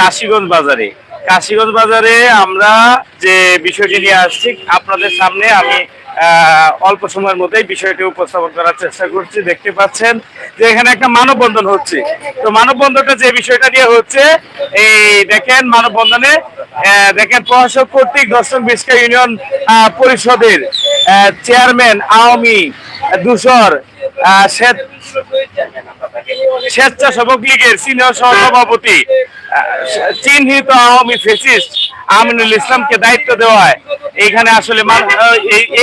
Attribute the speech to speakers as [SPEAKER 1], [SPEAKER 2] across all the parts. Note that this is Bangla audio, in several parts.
[SPEAKER 1] কাশীগঞ্জ বাজারে। কাশীগঞ্জ বাজারে আমরা যে বিষয়টি নিয়ে আসছি, আপনাদের সামনে আমি অল্প সময়ের মধ্যেই বিষয়টি উপস্থাপন করার চেষ্টা করছি। দেখতে পাচ্ছেন যে এখানে একটা মানববন্ধন হচ্ছে। তো মানববন্ধনটা যে বিষয়টা নিয়ে হচ্ছে, এই দেখেন মানববন্ধনে দেখেন প্রশাসক কর্তৃক দর্শন বিস্কা ইউনিয়ন পরিষদের চেয়ারম্যান আওয়ামী দূষর স্বেচ্ছাসেবক লীগের সিনিয়র চিহ্নিত আওয়ামী ফেসিস্ট আমিনুল ইসলামকে দায়িত্ব দেওয়ায় এখানে আসলে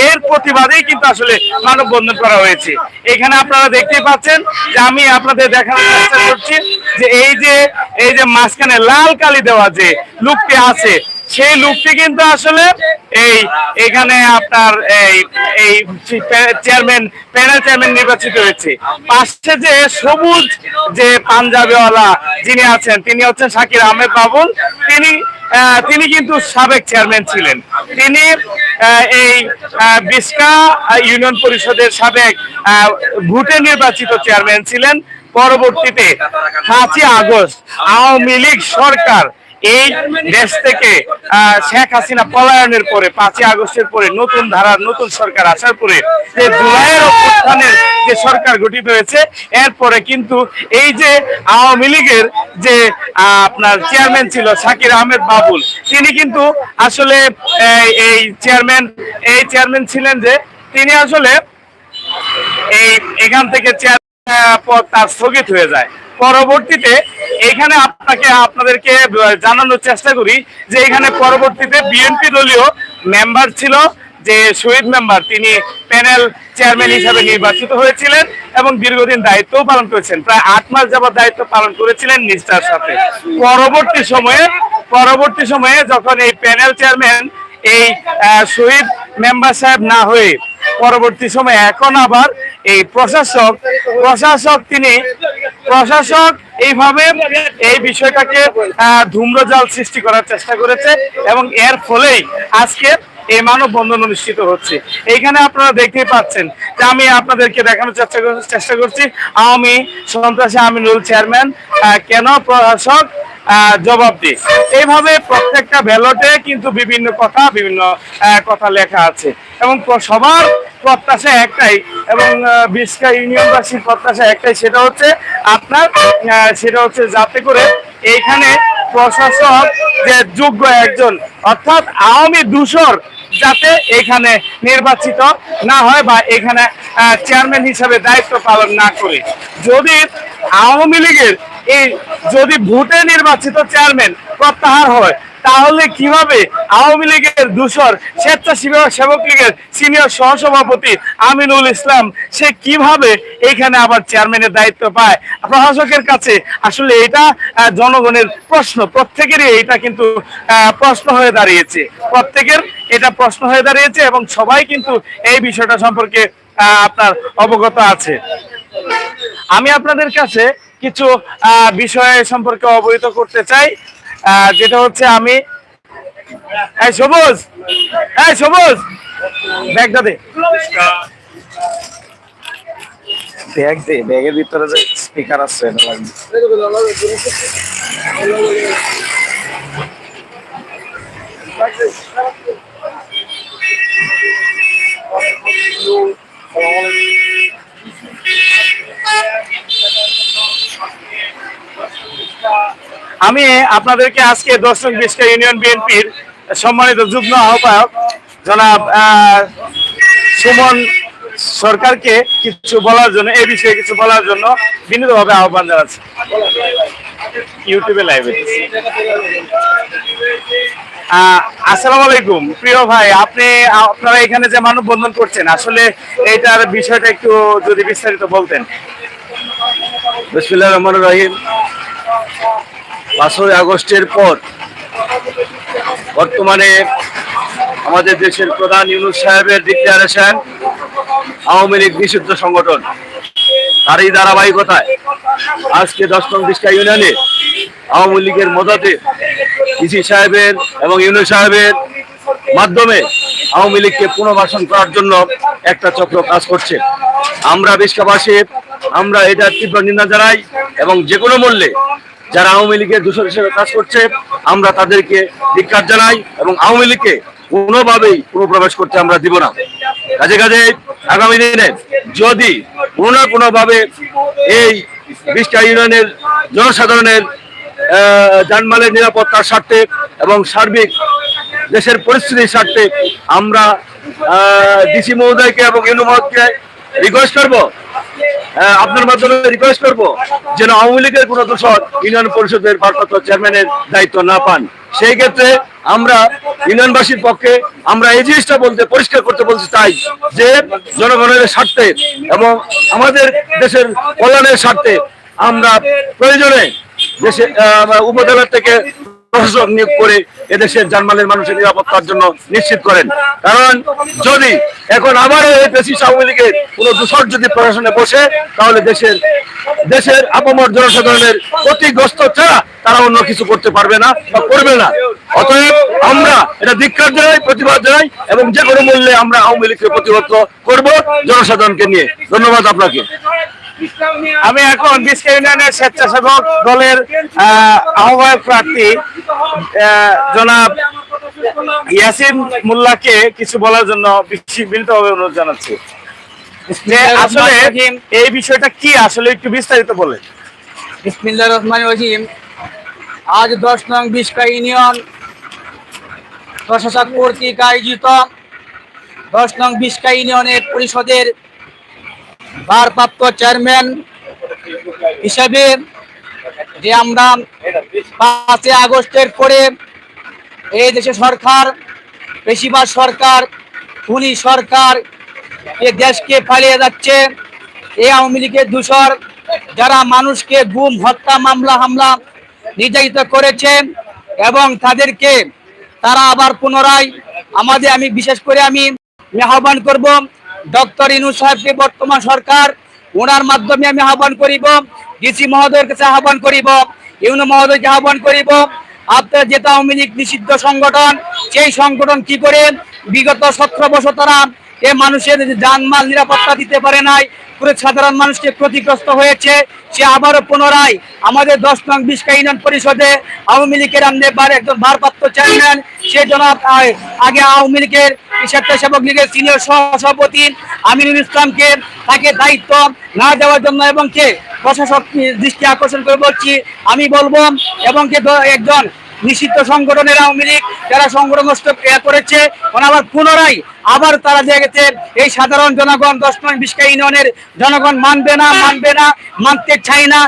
[SPEAKER 1] এর প্রতিবাদেই কিন্তু আসলে মানববন্ধন করা হয়েছে। এখানে আপনারা দেখতে পাচ্ছেন যে আমি আপনাদের দেখানোর চেষ্টা করছি যে এই যে এই যে মাঝখানে লাল কালি দেওয়া যে লুকটি আছে সেই লুকটি কিন্তু আসলে এই এখানে আপনার এই এই চেয়ারম্যান, প্যানেল চেয়ারম্যান নির্বাচিত হয়েছে। পাশে যে সবুজ যে পাঞ্জাবিওয়ালা যিনি আছেন, তিনি হচ্ছেন শাকির আহমেদ বাবুল। তিনি তিনি কিন্তু সাবেক চেয়ারম্যান ছিলেন। তিনি এই বিস্কা ইউনিয়ন পরিষদের সাবেক ভোটে নির্বাচিত চেয়ারম্যান ছিলেন। পরবর্তীতে পাঁচই আগস্ট, আওয়ামী লীগ সরকার এই দেশ থেকে শেখ হাসিনা পলায়নের পরে, পাঁচই আগস্টের পরে নতুন ধারার নতুন সরকার আসার পরে যে জুলাইয়ের অভ্যুত্থানের যে সরকার গঠিত হয়েছে, এরপরে কিন্তু এই যে আওয়ামী লীগের যে আপনার চেয়ারম্যান ছিল শাকির আহমেদ বাবুল, তিনি কিন্তু আসলে এই চেয়ারম্যান এই চেয়ারম্যান ছিলেন যে, তিনি আসলে এই এখান থেকে চেয়ার পদ তার স্থগিত হয়ে যায়। পরবর্তীতে এখানে আপনাকে, আপনাদেরকে জানানোর চেষ্টা করি যে এখানে পরবর্তীতে বিএনপি দলীয় মেম্বার ছিল যে শহীদ মেম্বার তিনি প্যানেল চেয়ারম্যান হিসাবে নির্বাচিত হয়েছিলেন এবং দীর্ঘদিন দায়িত্ব পালন করেছেন। প্রায় আট মাস যাবত দায়িত্ব পালন করেছিলেন নিষ্ঠার সাথে। পরবর্তী সময়ে পরবর্তী সময়ে যখন এই প্যানেল চেয়ারম্যান এই শহীদ মেম্বার সাহেব না হয়ে পরবর্তী সময়ে এখন আবার এই প্রশাসক প্রশাসক তিনি, প্রশাসক এইভাবে এই বিষয়টাকে ধূম্রজাল সৃষ্টি করার চেষ্টা করেছে এবং এর ফলেই আজকে এই মানববন্ধন অনুষ্ঠিত হচ্ছে। এইখানে আপনারা দেখতেই পাচ্ছেন যে আমি আপনাদেরকে দেখানোর চেষ্টা চেষ্টা করছি। আওয়ামী সন্ত্রাসী আমিনুল চেয়ারম্যান কেন প্রশাসক জবাব দিই এইভাবে প্রত্যেকটা ব্যালটে কিন্তু বিভিন্ন কথা বিভিন্ন কথা লেখা আছে। এবং সবার প্রত্যাশা একটাই এবং বিস্কা ইউনিয়নবাসীর প্রত্যাশা একটাই, সেটা হচ্ছে আপনার সেটা হচ্ছে যাতে করে এইখানে প্রশাসক যে যোগ্য একজন, অর্থাৎ আওয়ামী দূষর যাতে এখানে নির্বাচিত না হয় বা এখানে চেয়ারম্যান হিসাবে দায়িত্ব পালন না করে। যদি আওয়ামী লীগের এই, যদি ভোটে নির্বাচিত চেয়ারম্যান প্রত্যাহার হয়। তাহলে কীভাবে আওয়ামী লীগের দূষর, স্বেচ্ছাসেবক সেবক লীগের সিনিয়র সহসভাপতি আমিনুল ইসলাম, সে কীভাবে এইখানে আবার চেয়ারম্যানের দায়িত্ব পায়? প্রশাসকের কাছে আসলে এটা জনগণের প্রশ্ন। প্রত্যেকেরই এটা কিন্তু প্রশ্ন হয়ে দাঁড়িয়েছে। প্রত্যেকের এটা প্রশ্ন হয়ে দাঁড়িয়েছে এবং সবাই কিন্তু এই বিষয়টা সম্পর্কে আপনার অবগত আছে। আমি আপনাদের কাছে কিছু বিষয় সম্পর্কে অবহিত করতে চাই। যেটা হচ্ছে আমি সবুজ! এই সবুজ! ব্যাগটা দে। ব্যাগ দে ব্যাগের ভিতরে স্পিকার আছে। আমি আপনাদেরকে আজকে দর্শক বিষ্কা ইউনিয়ন বিএনপির সম্মানিত যুগ্ম আহ্বায়ক জনাব সুমন সরকারকে কিছু বলার জন্য এই বিষয়ে কিছু বলার জন্য বিনীতভাবে আহ্বান জানাচ্ছি। ইউটিউবে লাইভে। আসসালামু আলাইকুম। প্রিয় ভাই, আপনি, আপনারা এখানে যে মানববন্ধন করছেন, আসলে এইটার বিষয়টা একটু যদি বিস্তারিত বলতেন।
[SPEAKER 2] বিসমিল্লাহ রহমান রহিম। পাঁচই আগস্টের পর বর্তমানে আমাদের দেশের প্রধান ইউনুস সাহেবের ডিক্লারেশন আওয়ামী লীগ নিষিদ্ধ সংগঠন। তার এই ধারাবাহিকতায় আজকে দশ নং বিষ্কা ইউনিয়নে আওয়ামী লীগের মদতে ইসি সাহেবের এবং ইউনুস সাহেবের মাধ্যমে আওয়ামী লীগকে পুনর্বাসন করার জন্য একটা চক্র কাজ করছে। আমরা বিষ্কাবাসী আমরা এটার তীব্র নিন্দা জানাই এবং যে কোনো মূল্যে যারা আওয়ামী লীগের দূষণ হিসেবে কাজ করছে, আমরা তাদেরকে ধিক্কার জানাই এবং আওয়ামী লীগকে কোনোভাবেই প্রবেশ করতে আমরা দিব না। কাজে কাজে আগামী দিনে যদি কোনো না কোনোভাবে এই বিশটা ইউনিয়নের জনসাধারণের যানমালের নিরাপত্তার স্বার্থে এবং সার্বিক দেশের পরিস্থিতির স্বার্থে আমরা ডিসি মহোদয়কে এবং ইউনু মহোদয়কে রিকোয়েস্ট করব আপনার মাধ্যমে রিকোয়েস্ট করব যেন আওয়ামী লীগের কোনো দূষণ ইউনিয়ন পরিষদের ভারপ্রাপ্ত চেয়ারম্যানের দায়িত্ব না পান। সেই ক্ষেত্রে আমরা ইউনিয়নবাসীর পক্ষে আমরা এই জিনিসটা বলতে, পরিষ্কার করতে বলতে চাই যে জনগণের স্বার্থে এবং আমাদের দেশের কল্যাণের স্বার্থে আমরা প্রয়োজনে দেশে উপজেলা থেকে প্রশাসক নিয়োগ করে এদেশের জানমালের মানুষের নিরাপত্তার জন্য নিশ্চিত করেন। কারণ যদি এখন আবারও এই পেশিস আওয়ামী লীগের কোনো দূষণ যদি প্রশাসনে বসে তাহলে দেশের দেশের আপামর জনসাধারণের ক্ষতিগ্রস্ত ছাড়া তারা অন্য কিছু করতে পারবে না বা করবে না। অতএব আমরা এটা ধিক্কার জানাই প্রতিবাদ জানাই এবং যে কোনো মূল্যে আমরা আওয়ামী লীগকে প্রতিবাদ করব জনসাধারণকে নিয়ে। ধন্যবাদ আপনাকে।
[SPEAKER 1] আমি এখন বিশ্ব ইউনিয়নের স্বেচ্ছাসেবক দলের আহ, আহ্বায়ক প্রার্থী জনাব ইয়াসিন মোল্লাকে কিছু বলার জন্য বিনীতভাবে অনুরোধ জানাচ্ছি। যে আসলে এই বিষয়টা কি? আসলে একটু বিস্তারিত বলে
[SPEAKER 3] বিসমিল্লাহ রহমান রহিম। আজ দশ নং বিশকা ইউনিয়ন প্রশাসক কর্তৃক আয়োজিত দশ নং বিশকা ইউনিয়নের পরিষদের ভারপ্রাপ্ত চেয়ারম্যান হিসেবে যে আমরা পাঁচই আগস্টের পরে এই দেশে সরকার, বেশিরভাগ সরকার খুনি সরকার, এ দেশকে পালিয়ে যাচ্ছে। এই আওয়ামী লীগের দূষর, যারা মানুষকে গুম, হত্যা, মামলা, হামলা নির্যাতিত করেছে এবং তাদেরকে তারা আবার পুনরায় আমাদের আমি বিশেষ করে আমি আমি আহ্বান করব, ডক্টর ইনু সাহেবকে বর্তমান সরকার, ওনার মাধ্যমে আমি আহ্বান করিব, ডিসি মহোদয়ের কাছে আহ্বান করিব ইউনো মহোদয়কে আহ্বান করিব। আপনার যে আওয়ামী লীগ নিষিদ্ধ সংগঠন, সেই সংগঠন কি করে? বিগত সতেরো বছর তারা এ মানুষের জানমাল নিরাপত্তা দিতে পারে নাই। পুরো সাধারণ মানুষকে ক্ষতিগ্রস্ত হয়েছে। সে আবারও পুনরায় আমাদের দশ নং বিশকা ইউনিয়ন পরিষদে আওয়ামী লীগের আমদের একজন ভারপ্রাপ্ত চেয়ারম্যান, সে জনাব আগে আওয়ামী লীগের স্বেচ্ছাসেবক লীগের সিনিয়র সভাপতি আমিনুল ইসলামকে তাকে দায়িত্ব না দেওয়ার জন্য এবং কে প্রশাসক দৃষ্টি আকর্ষণ করে বলছি, আমি বলব, এবং একজন নিষিদ্ধ সংগঠনের আওয়ামী লীগ, যারা সংগঠন করেছে, ওনারা পুনরায় আবার তারা দেখেছে এই সাধারণ জনগণ দশ নয় বিশকা ইউনিয়নের জনগণ মানবে না মানবে না মানতে চাই না।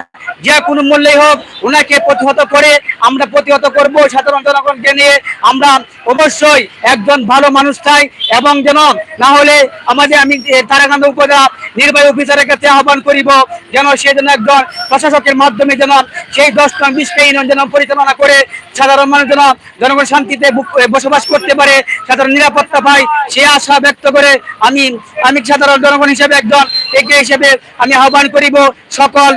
[SPEAKER 3] যে কোনো মূল্যেই হোক ওনাকে প্রতিহত করে আমরা প্রতিহত করব। সাধারণ জনগণকে নিয়ে আমরা অবশ্যই একজন ভালো মানুষ চাই এবং যেন না হলে আমাদের আমি এ, তারাকান্ত উপজেলা নির্বাহী অফিসারের কাছে আহ্বান করিব যেন সে যেন একজন প্রশাসকের মাধ্যমে যেন সেই দশ নং বিশকা ইউনিয়ন যেন পরিচালনা করে সাধারণ মানুষ যেন জনগণ শান্তিতে বসবাস করতে পারে সাধারণ নিরাপত্তা পায় সে আশা ব্যক্ত করে আমি আমি সাধারণ জনগণ হিসেবে একজন একে হিসেবে আমি আহ্বান করিব সকল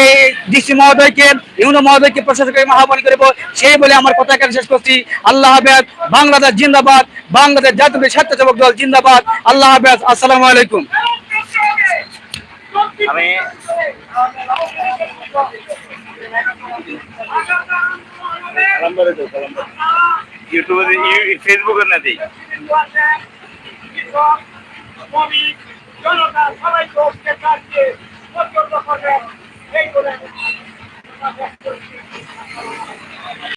[SPEAKER 3] এই ডিসি মহোদয়কে ইউনো মহোদয়কে প্রশাসকের আমি আহ্বান করিব সেই বলে আমার কথা এখানে শেষ করছি। আল্লাহ হাফেজ বাংলাদেশ জিন্দাবাদ বাংলাদেশ জাতীয় স্বেচ্ছাসেবক দল জিন্দাবাদ। আল্লাহ হাফেজ আসসালামু আলাইকুম।
[SPEAKER 1] আমি ইউটিউবে ফেসবুকে না দিই
[SPEAKER 4] জনতা সবাই করতে চাচ্ছে পছন্দ করে এই করে